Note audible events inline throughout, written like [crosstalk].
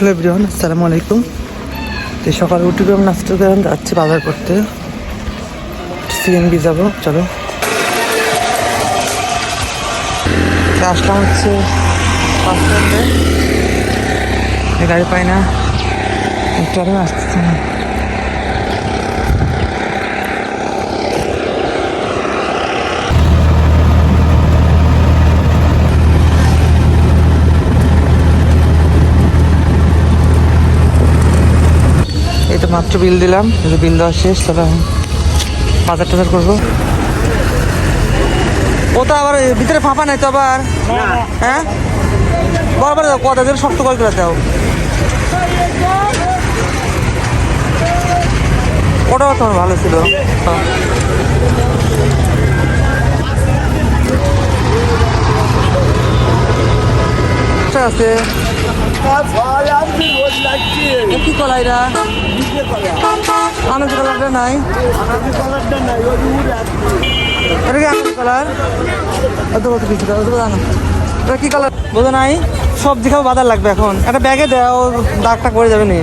Hello everyone, আসসালামু আলাইকুম। তো সকালে উঠে গেলাম নাস্তা করে যাচ্ছি বাজার করতে। সিএনবি যাব, চলো। আসলাম হচ্ছে বাস গাড়ি পাই না। চলো আসতেছে। না মাত্র বিল দিলাম এই যে বিল দেওয়া শেষ তাহলে বাজার টাজার করব। ও তো আবার ভিতরে ফাঁপা নাই তো আবার। হ্যাঁ? বরাবর দাও কথা শক্ত করে করে দাও। ওটাও তোমার ভালো ছিল। কি কলা এটা আনাজ কালারটা নাই? এটা কি আনাজ কালার? অত কত কিছু দাও অত জানো এটা কি কালার? বোঝো নাই? সবজি খাব বাজার লাগবে এখন। একটা ব্যাগে দাও দাগটা করে যাবে নি।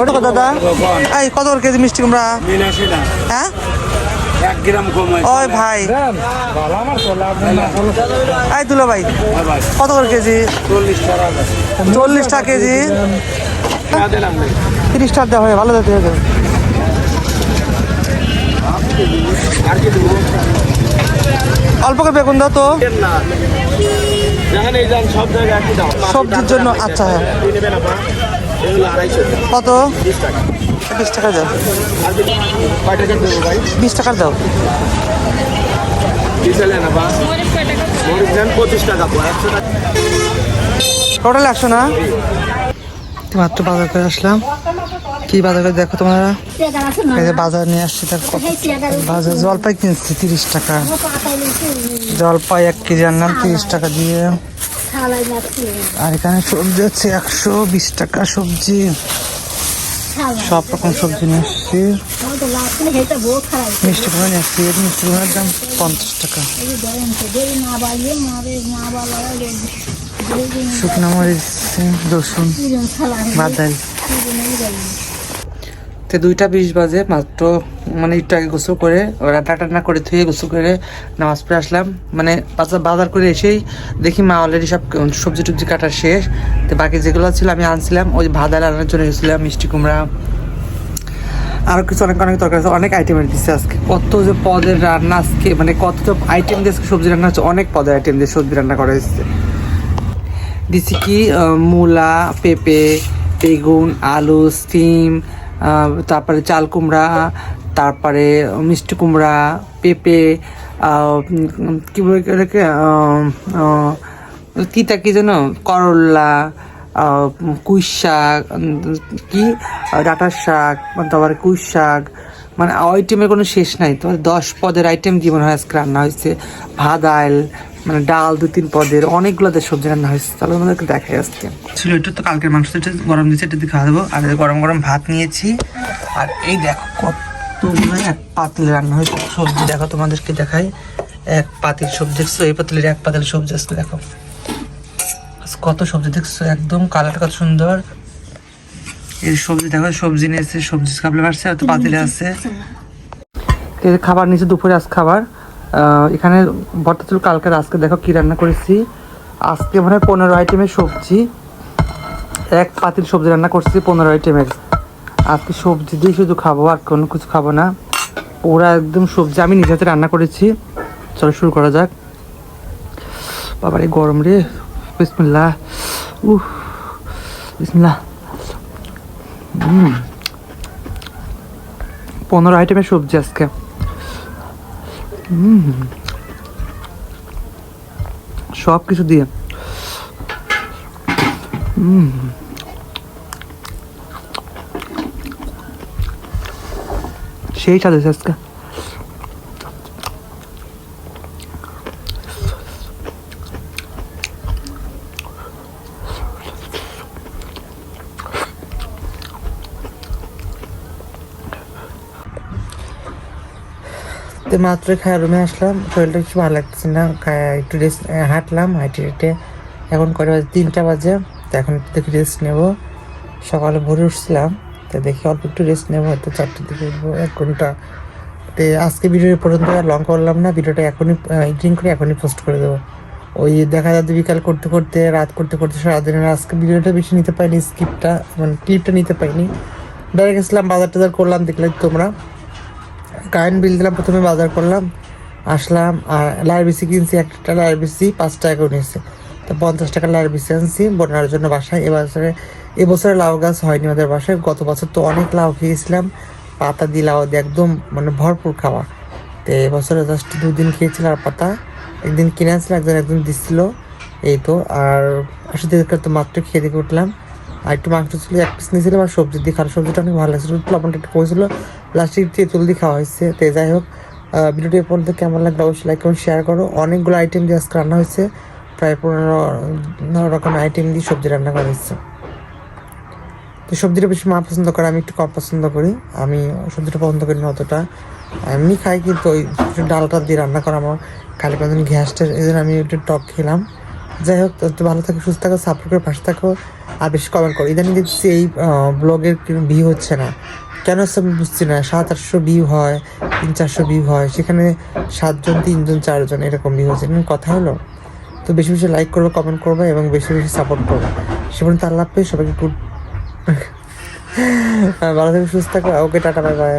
ওটা কত দাদা? এই কত করে কেজি মিষ্টি কুমড়া? হ্যাঁ? এক গ্রাম কম ওই ভাই। এই দুলো ভাই কত করে কেজি? চল্লিশ টাকা। কেজি? তিরিশ টাকা দেওয়া হয় ভালো দিতে হবে। অল্প করে বেগুন দাও তো। যেখানে যান সব জায়গায় একই দাম। সবজির জন্য আচ্ছা। হ্যাঁ কত? টাকা বিশ টাকা দাও। বিশ টাকার দাও। একশো টোটাল একশো না? মাত্র বাজার করে আসলাম। কি বাজার করে দেখো তোমরা? বাজার নিয়ে আসছি, তার বাজার জলপাই কিনছি, তিরিশ টাকা। জলপাই এক কেজি আনলাম, তিরিশ টাকা দিয়ে। আর এখানে সবজি হচ্ছে একশো বিশ টাকা সবজি। সব রকম সবজি নিয়ে এসছি। মিষ্টি কুমড়া নিয়ে এসছি। মিষ্টি কুমড়ার দাম পঞ্চাশ টাকা। শুকনো মরিচ রসুন বাদাল তো দুইটা বিশ বাজে মাত্র মানে একটু আগে গোসল করে রান্না টান্না করে ধুয়ে গোসল করে নামাজ পড়ে আসলাম। মানে বাজার করে এসেই দেখি মা অলরেডি সব সবজি টবজি কাটা শেষ। তো বাকি যেগুলো ছিল আমি আনছিলাম ওই ভাদাল আনার জন্য গেছিলাম মিষ্টি কুমড়া। আরও কিছু অনেক অনেক তরকারি আছে, অনেক আইটেমের দিচ্ছে আজকে। কত যে পদের রান্না আজকে মানে কত আইটেম দিয়ে সবজি রান্না হচ্ছে অনেক পদের আইটেম দিয়ে সবজি রান্না করা হয়েছে। দিছি কি মূলা পেঁপে বেগুন আলু স্টিম তারপরে চাল কুমড়া, তারপরে মিষ্টি কুমড়া, পেঁপে কি বলে কিটা কি যেন করল্লা কুই শাক কি ডাঁটার শাক, তারপরে কুই শাক মানে আইটেমের কোনো শেষ নাই। তো দশ পদের আইটেম মনে হয় আজকে রান্না হয়েছে? ভাত মানে ডাল দু তিন পদের অনেকগুলো সবজি রান্না হয়েছে। তাহলে আমাদেরকে দেখাই আসছে ছিল এটা তো কালকের মাংস এটা গরম দিয়েছে এটা দিয়ে খাওয়া দেবো। আর গরম গরম ভাত নিয়েছি। আর এই দেখো কতগুলো এক পাতিলে রান্না হয়েছে। সবজি দেখো তোমাদেরকে দেখাই। এক পাতিল সবজি দেখছ? এই পাতিলের এক পাতিল সবজি আজকে দেখো। কত সবজি দেখছ? একদম কালারটা কত সুন্দর। এই সবজি দেখো সবজি নিয়েছে সবজি কাপড়ে মারছে আর তো পাতিলে আছে। খাবার নিচে দুপুরে আজ খাবার। এখানে ভর্তা ছিল কালকে আজকে দেখো কি রান্না করেছি। আজকে মনে হয় পনেরো আইটেমের সবজি। এক পাতিল সবজি রান্না করছি পনেরো আইটেমের। আজকে সবজি দিয়ে শুধু খাব, আর কোনো কিছু খাব না। ওরা একদম সবজি আমি নিজে হাতে রান্না করেছি। চলো শুরু করা যাক। বাবার এই গরম রে। বিসমিল্লাহ। উহ বিসমিল্লাহ। হুম। পনেরো আইটেমের সবজি আজকে। সব কিছু দিয়ে। সেই সাথে আজকে। তো মাত্র খায় রুমে আসলাম। শরীরটা কিছু ভালো লাগতেছে না একটু রেস্ট হাঁটলাম, হাঁটে, হেঁটে। এখন কটা বাজে, তিনটা বাজে, তো এখন একটু দেখি রেস্ট নেব। সকালে ভোরে উঠছিলাম, তো দেখি অল্প একটু রেস্ট নেব, হয়তো চারটের দিকে উঠবো, এক ঘণ্টা। তো আজকে ভিডিও পর্যন্ত আর লং করলাম না ভিডিওটা এখনই এডিটিং করে এখনই পোস্ট করে দেবো। ওই দেখা যাচ্ছে বিকাল করতে করতে, রাত করতে করতে সারাদিনের আজকে ভিডিওটা বেশি নিতে পারিনি স্কিপটা মানে ক্লিপটা নিতে পারিনি। ডাইরেক্ট গেছিলাম বাজার টাজার করলাম, দেখলে তোমরা। কারেন্ট বিল দিলাম, প্রথমে বাজার করলাম, আসলাম, আর লাইর বিসি কিনছি, একটা লাইর বিসি, পাঁচ টাকা করে নিয়েছে। তো পঞ্চাশ টাকা লাইর বিসি আনছি বন্যার জন্য বাসায়। এবছরে এবছরে লাউ গাছ হয়নি আমাদের বাসায়, গত বছর তো অনেক লাউ খেয়েছিলাম, পাতা দিয়ে লাউ দিয়ে একদম মানে ভরপুর খাওয়া। তো এবছরে জাস্ট দুদিন খেয়েছিলাম আর পাতা, একদিন কিনে আসলে একজন একদিন দিচ্ছিল এই তো, আর আসলে তো মাত্র খেয়ে দেখে উঠলাম। আর একটু মাংস ছিল, এক পিস নিয়েছিলাম আর সবজি দিয়ে খাওয়া সবজিটা অনেক ভালো লাগছিল লবণটা একটু কমেছিল প্লাস্টিক দিয়ে তুল দিয়ে খাওয়া হয়েছে, তো যাই হোক ভিডিওটি এ পর্যন্ত কেমন লাগল অবশ্যই লাইক করুন শেয়ার করো। অনেকগুলো আইটেম দিয়ে আজকে রান্না হয়েছে। প্রায় পনেরো রকমের আইটেম দিয়ে সবজি রান্না করা হয়েছে। তো সবজিটা বেশি মা পছন্দ করে, আমি একটু কম পছন্দ করি। আমি সবজিটা পছন্দ করি না অতটা। এমনি খাই, কিন্তু ওই ডালটা দিয়ে রান্না করা আমার খালি কোনদিন গ্যাসটা, এই জন্য আমি একটু টক খেলাম। যাই হোক, তো ভালো থাকো, সুস্থ থাকো, সাপোর্ট করে পাশে থাকো, আর বেশি কমেন্ট করো। ইদানিং দেখছি এই ব্লগের ভিউ হচ্ছে না। কেন হচ্ছে আমি বুঝছি না, সাত, আটশো ভিউ হয়, তিন, চারশো ভিউ হয়, সেখানে সাতজন, তিনজন, চারজন এরকম ভিউ হচ্ছে। এরকম কথা হলো? তো বেশি বেশি লাইক করবে কমেন্ট করবে এবং বেশি বেশি সাপোর্ট করবে। সে পর্যন্ত আল্লাহ সবাইকে গুড [laughs] ভালো থেকে, সুস্থ থাকো, ওকে, টাটা বাই বাই